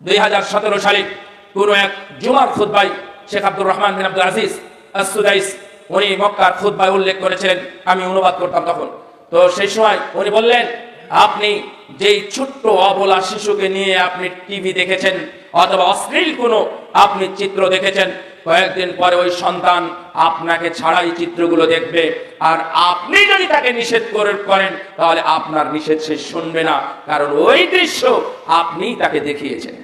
দুই হাজার সতেরো সালে কোনো এক জুমার খুদ্বাই শেখ আব্দুর রহমান বিন আব্দুল আজিজ আসুদাইস উনি মক্কার উল্লেখ করেছিলেন, আমি অনুবাদ করতাম তখন। তো সেই সময় উনি বললেন, আপনি যেই ছোট্ট অবলা শিশুকে নিয়ে আপনি টিভি দেখেছেন অথবা অশ্লীল কোনো আপনি চিত্র দেখেছেন, কয়েকদিন পরে ওই সন্তান আপনাকে ছাড়াই চিত্রগুলো দেখবে। আর আপনি যদি তাকে নিষেধ করে করেন, তাহলে আপনার নিষেধ সে শুনবে না, কারণ ওই দৃশ্য আপনিই তাকে দেখিয়েছেন।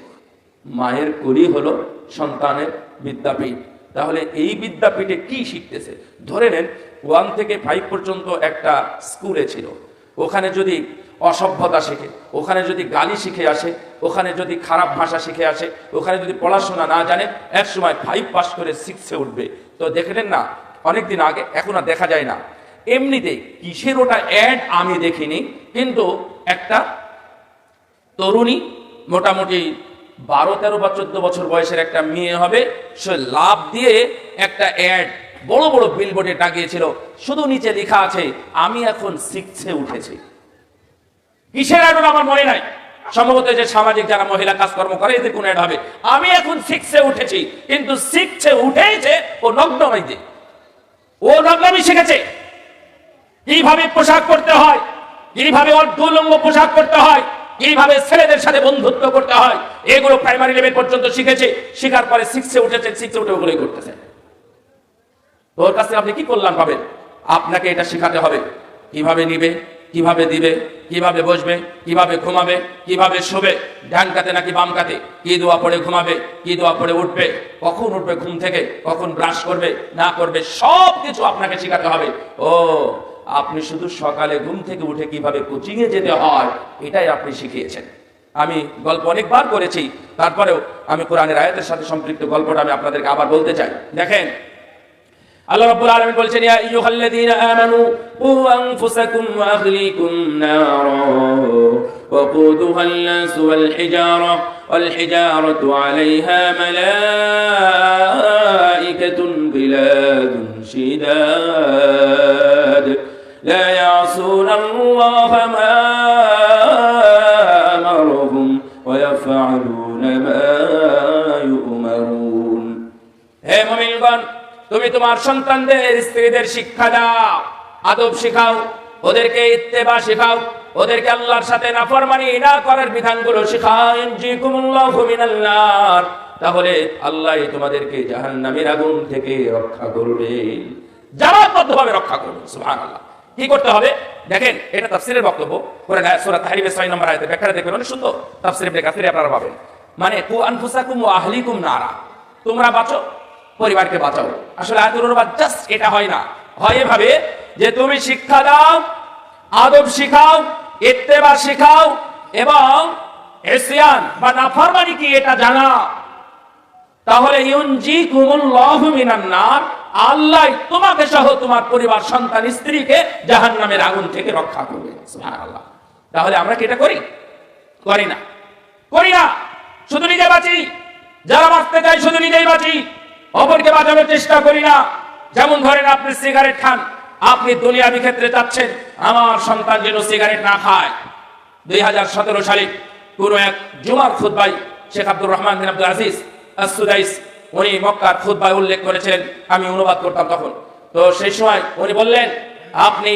মায়ের কলি হলো সন্তানের বিদ্যাপীঠ। তাহলে এই বিদ্যাপীঠে কি শিখতেছে? ধরে নেন ওয়ান থেকে ফাইভ পর্যন্ত একটা স্কুলে ছিল। ওখানে যদি অসভ্যতা শিখে, ওখানে যদি গালি শিখে আসে, ওখানে যদি খারাপ ভাষা শিখে আসে, ওখানে যদি পড়াশোনা না জানে, এক সময় ফাইভ পাস করে সিক্সে উঠবে। তো দেখলেন না, অনেকদিন আগে, এখন আর দেখা যায় না। এমনিতে কিসের ওটা অ্যাড আমি দেখিনি, কিন্তু একটা তরুণী মোটামুটি বারো, তেরো বা চোদ্দ বছর বয়সের একটা মেয়ে হবে। সে লাভ দিয়ে একটা অ্যাড বড় বড় বিলবোর্ডে টাঙিয়েছিল। শুধু নিচে লেখা আছে, আমি এখন সিক্সে উঠেছি। কিসের অ্যাড আমার মনে নাই। সম্ভবত যে সামাজিক যারা মহিলা কাজকর্ম করে, এদের কোন অ্যাড হবে। আমি এখন সিক্সে উঠেছি, কিন্তু সিক্সে উঠেছে ও নগ্নমাইতে ও নগ্নমি শিখেছে। কীভাবে পোশাক করতে হয়? কীভাবে অর্ধলম্ব পোশাক করতে হয়? কীভাবে ছেলেদের সাথে বন্ধুত্ব করতে হয়। এগুলো প্রাইমারি লেভেল পর্যন্ত শিখেছে, শিখার পরে সিক্সে উঠেছে সিক্সে উঠে ওগুলোই করতেছে। তোর কাছে আপনি কি কল্যাণ পাবেন? আপনাকে এটা শেখাতে হবে। কীভাবে নিবে, কীভাবে দিবে, কীভাবে বসবে, কীভাবে ঘুমাবে, কীভাবে শোবে, ডান কাতে নাকি বাম কাতে? কি দোয়া পড়ে ঘুমাবে, কি দোয়া পড়ে উঠবে, কখন উঠবে ঘুম থেকে, কখন ব্রাশ করবে, না করবে সব কিছু আপনাকে শেখাতে হবে। ও আপনি শুধু সকালে ঘুম থেকে উঠে কিভাবে কোচিং এ যেতে হয় এটাই আপনি শিখিয়েছেন আমি গল্প অনেকবার করেছি তারপরেও আমি কোরআনের আয়াতের সাথে সম্পৃক্ত গল্পটা আমি আপনাদেরকে আবার বলতে চাই দেখেন আল্লাহ রাব্বুল আলামিন বলছেন ইয়া আইয়ুহাল্লাযীনা আমানু কু আনফুসাকুম ওয়া আহলিকুম নারা وقودها الناس والحجارة والحجارة عليها ملائكة غلاد شداد لا يعصون الله ما أمرهم ويفعلون ما يؤمرون হে মুমিনগণ তুমি তোমার সন্তানদের স্ত্রীদের শিক্ষা দাও আদব শিখাও ওদেরকে ইত্তেবা শেখাও ওদেরকে আল্লাহর সাথে নাফরমানি না করার বিধানগুলো শেখাও ইনজিকুমুল্লাহু মিনাল নার তাহলে আল্লাহ তোমাদেরকে জাহান্নামের আগুন থেকে রক্ষা করবে জামাতবদ্ধভাবে রক্ষা করবে সুবহানাল্লাহ কি করতে হবে? দেখেন, এটা তাফসিরের বক্তব্য। কোরআন সূরা তাহরিমের 6 নম্বর আয়াতে ব্যাখ্যাটা দেখবেন, অনেক সুন্দর তাফসির ইবনে কাসিরে আপনারা পাবেন। মানে কু আনফুসাকুম ওয়া আহলিকুম নারা। তোমরা বাঁচো, পরিবারকে বাঁচাও। আসলে আয়াতুল অনুবাদ জাস্ট এটা হয় না। হয় এভাবে যে তুমি শিক্ষা দাও, আদব শিখাও, ইত্তেবা শিখাও এবং এসিয়ান বা নাফরমানি কি এটা জানা? তাহলে ইউনজি কুমুল্লাহু মিনান নার। আল্লাহ তোমাকে সহ তোমার পরিবার, সন্তান, স্ত্রীকে জাহান্নামের আগুন থেকে রক্ষা করবে। সুবহানাল্লাহ। তাহলে আমরা কি এটা করি? করি না। করি না। শুধু নিজে বাঁচি। যারা বাঁচতে চাই শুধু নিজেই বাঁচি। অপরকে বাঁচানোর চেষ্টা করি না। যেমন ধরেন আপনি সিগারেট খান। আপনি দুনিয়াবি ক্ষেত্রে চাচ্ছেন, আমার সন্তান যেন সিগারেট না খায়। দুই হাজার সতেরো সালে কোনো এক জুমার খুদ্বাই শেখ আব্দুর রহমান বিন আব্দুল আজিজ আসুদাইস উনি মক্কার খুদ্বায় উল্লেখ করেছেন, আমি অনুবাদ করতাম তখন। তো সেই সময় উনি বললেন, আপনি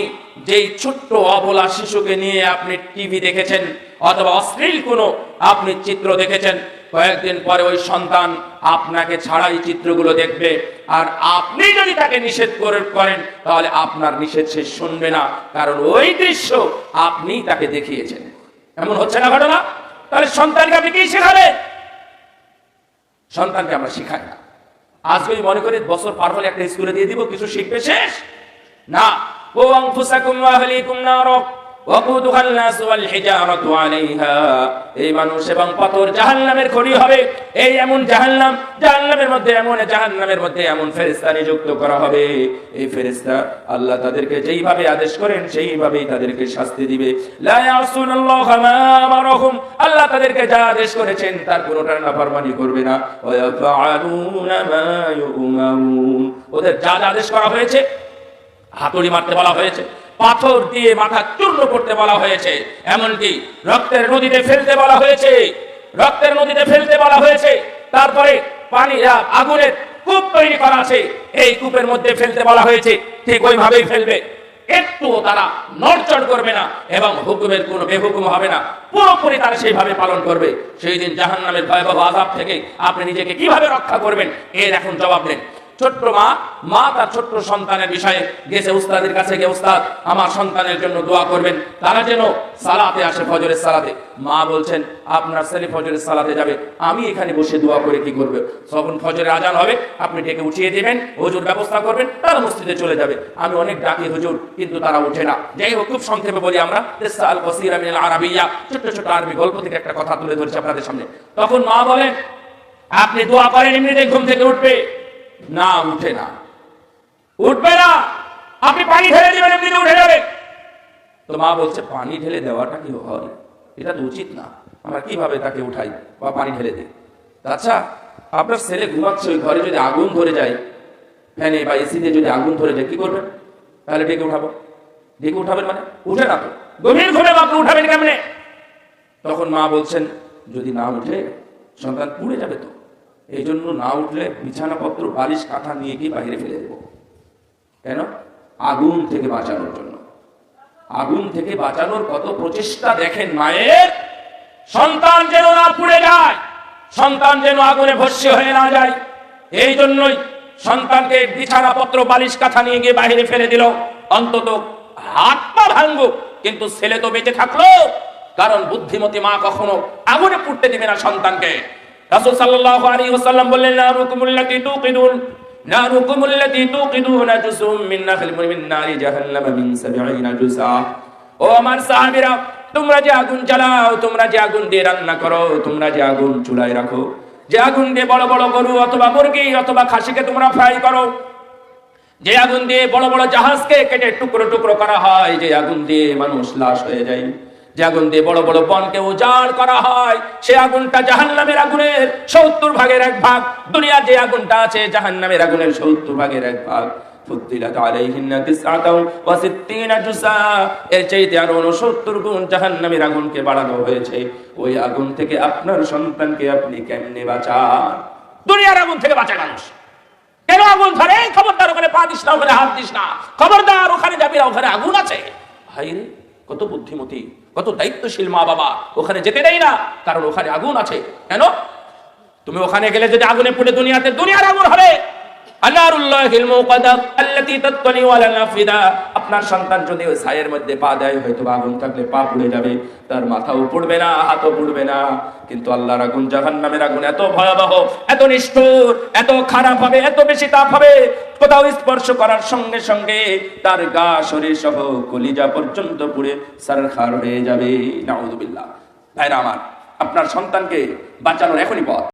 যেই ছোট্ট অবলা শিশুকে নিয়ে আপনি টিভি দেখেছেন অথবা অশ্লীল কোনো আপনি চিত্র দেখেছেন, কয়েকদিন পরে ওই সন্তান আপনাকে ছাড়াই চিত্রগুলো দেখবে। আর আপনি যদি তাকে নিষেধ করে করেন, তাহলে আপনার নিষেধ সে শুনবে না, কারণ ওই দৃশ্য আপনিই তাকে দেখিয়েছেন। এমন হচ্ছে না ঘটনা? তাহলে সন্তানকে আপনি কি শেখাবেন সন্তানকে আমরা শিখাই। না আজকে আমি মনে করি বছর পার হলে একটা স্কুলে দিয়ে দিব, কিছু শিখবে শেষ। না। ও অংফুসাকুম আহলিকুম নার। আল্লাহ তাদেরকে যেইভাবে আদেশ করেন, সেইভাবেই তাদেরকে শাস্তি দিবে। আল্লাহ তাদেরকে যা আদেশ করেছেন, তার কোনোটার নাফরমানি করবে না। ওদের যা আদেশ করা হয়েছে, হাতুড়ি মারতে বলা হয়েছে। পাথর দিয়ে মাথা চূর্ণ করতে বলা হয়েছে। এমনকি রক্তের নদীতে ফেলতে বলা হয়েছে। রক্তের নদীতে ফেলতে পরে পানি আহ, আগুনের কূপ তৈরি করা আছে। এই কূপের মধ্যে ফেলতে বলা হয়েছে। ঠিক ওইভাবেই ফেলবে। একটু তারা নড়চড় করবে না এবং হুকুমের কোনো বেহুকুম হবে না। পুরোপুরি তারা সেইভাবে পালন করবে। সেই দিন জাহান নামের ভয়াবহ আজাব থেকে আপনি নিজেকে কীভাবে রক্ষা করবেন? এর এখন জবাব দেন ছোট্ট মা মা তার ছোট্ট সন্তানের বিষয়ে গেছে উস্তাদের কাছে, গিয়ে উস্তাদ, আমার সন্তানের জন্য দোয়া করবেন। তারা যেন সালাতে আসে ফজরের সালাতে। মা বলছেন, আপনার ছেলে ফজরের সালাতে যাবে। আমি এখানে বসে দোয়া করে কি করবে? যখন ফজরের আজান হবে, আপনি ডেকে উঠিয়ে দেবেন, হুজুর ব্যবস্থা করবেন, তারা মসজিদে চলে যাবে। আমি অনেক ডাকি হুজুর, কিন্তু তারা উঠে না। যাই হোক, খুব সংক্ষেপে বলি আমরা মিনাল আরাবিয়া। ছোট্ট ছোট্ট আরবি গল্প থেকে একটা কথা তুলে ধরছি আপনাদের সামনে। তখন মা বলেন, আপনি দোয়া করেন এমনিতে ঘুম থেকে উঠবে। না উঠে না। উঠবে না। আপনি পানি ঢেলে দিবেন, এমনিতে উঠে যাবে। তো মা বলছে, পানি ঢেলে দেওয়াটা কি হয়? এটা তো উচিত না। আমরা কীভাবে তাকে উঠাই? বা পানি ঢেলে দিই? আচ্ছা আপনার ছেলে ঘুমাচ্ছে, ওই ঘরে যদি আগুন ধরে যায়, ফ্যানে বা এসিতে যদি আগুন ধরে যায়, কি করবেন? তাহলে ডেকে উঠাবো। ডেকে উঠাবেন মানে? উঠে না তো। গভীর ঘুমে আপনি উঠাবেন কেমনে? তখন মা বলছেন, যদি না উঠে, সন্তান পুড়ে যাবে তো? এই জন্য না উঠলে বিছানাপত্র, বালিশ, কাঁথা নিয়ে গিয়ে বাইরে ফেলে দেবো। কেন? আগুন থেকে বাঁচানোর জন্য। আগুন থেকে বাঁচানোর কত প্রচেষ্টা দেখেন মায়ের? সন্তান যেন না পুড়ে যায়, সন্তান যেন আগুনে ভস্য হয়ে না যায় এই জন্যই সন্তানকে বিছানাপত্র, বালিশ, কাঁথা নিয়ে গিয়ে বাইরে ফেলে দিল। অন্তত হাত পা ভাঙ্গুক কিন্তু ছেলে তো বেঁচে থাকল। কারণ বুদ্ধিমতী মা কখনো আগুনে পুড়তে দিবে না সন্তানকে। রাসূল সাল্লাল্লাহু আলাইহি ওয়াসাল্লাম বললেন, নারুকুমুল্লাতী তুকিদুন নারুকুমুল্লাতী তুকিদুনা জুসুম মিন নাখল মিন নারি জাহান্নাম মিন 70 জুসা। ও আমার সাহাবীরা, তোমরা যে আগুন জ্বালাও, তোমরা যে আগুন দিয়ে রান্না করো, তোমরা যে আগুন চুলায় রাখো, যে আগুন দিয়ে বড় বড় গরু অথবা মুরগি অথবা খাসিকে তোমরা ফ্রাই করো, যে আগুন দিয়ে বড় বড় জাহাজকে কেটে টুকরো টুকরো করা হয়, যে আগুন দিয়ে মানুষ লাশ হয়ে যায়। যে আগুন দিয়ে বড় বড় বনকে উজাড় করা হয়, সে আগুনটা জাহান্নামের আগুনের সত্তর ভাগের এক ভাগ। দুনিয়ার যে আগুনটা আছে, জাহান্নামের আগুনের সত্তর ভাগের এক ভাগ। ফুদ্দিলাত আলাইহিন্না তিসআতাও ওয়া সিত্তিনা জুসা এর চাইতে আরও 69 গুণ জাহান্নামের আগুনকে বাড়ানো হয়েছে। ওই আগুন থেকে আপনার সন্তানকে আপনি বাঁচান? দুনিয়ার আগুন থেকে বাঁচা কেন আগুন ধরে? খবরদার ওখানে না দিস না। খবরদার যাবি ওখানে আগুন আছে। ভাই কত বুদ্ধিমতী, কত দায়িত্বশীল মা বাবা ওখানে যেতে দেয় না, কারণ ওখানে আগুন আছে। কেন? তুমি ওখানে গেলে যদি আগুনে পুড়ে দুনিয়াতে, দুনিয়ার আগুন হবে। আল্লাহ আপনার সন্তান যদি ওই ছায়ের মধ্যে পা দেয়, হয়তো আগুন থাকলে পা পুড়ে যাবে। তার মাথাও পুড়বে না, হাতও পুড়বে না। কিন্তু আল্লাহর আগুন জাহান্নামের আগুন এত ভয়াবহ, এত নিষ্ঠুর, এত খারাপ হবে, এত বেশি তাপ হবে। কোথাও স্পর্শ করার সঙ্গে সঙ্গে তার গা শরীর সহ কলিজা পর্যন্ত পুড়ে সারখার হয়ে যাবে। ভাইরা আমার, আপনার সন্তানকে বাঁচানোর এখনই পথ।